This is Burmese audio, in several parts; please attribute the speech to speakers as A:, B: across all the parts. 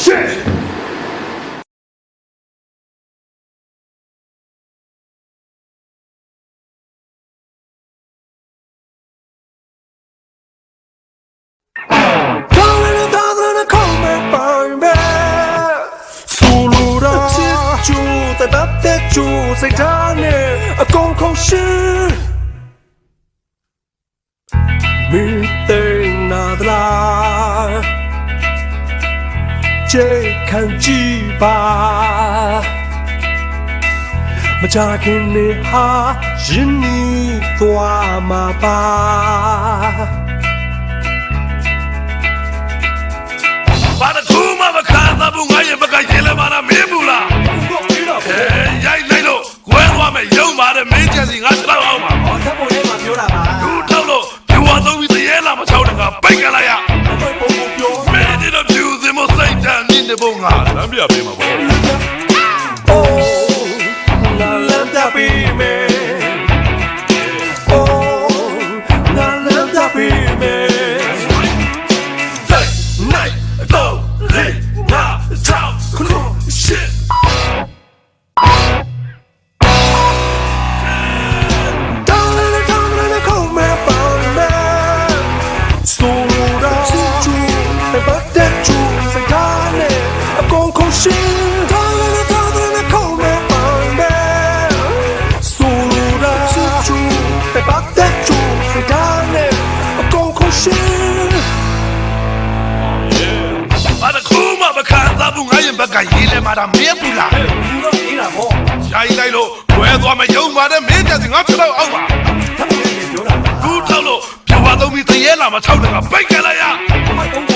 A: 是。 ချိန်ခံကြည့်ပါမကြခင်နေဟာရင်းနှီးသွားမှာပါ
B: ငါလမ်း
A: ပြ
B: ပေးမှာပေါ့
A: Oh, la la da be
B: me. ဘက်ကရေးလဲမှာဒါမင်းပူလား
A: ဘူး
B: တော့နေတာပေါ့။ရှာရ
A: င်လိုက်လို့တွဲသွားမယုံပါနဲ့မင်းတက်စင်
B: ငါချက်
A: တော့အော
B: က်ပါ။ဒါမင်းပြော
A: တာ။ဘူးထော
B: က်လို့ပြဝသုံးပြီးတရေလာမှာ၆တက်ကပိတ်ကြလိုက်ရ။ဘာတော့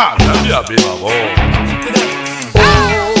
A: Guarda mia prima volta. Oh.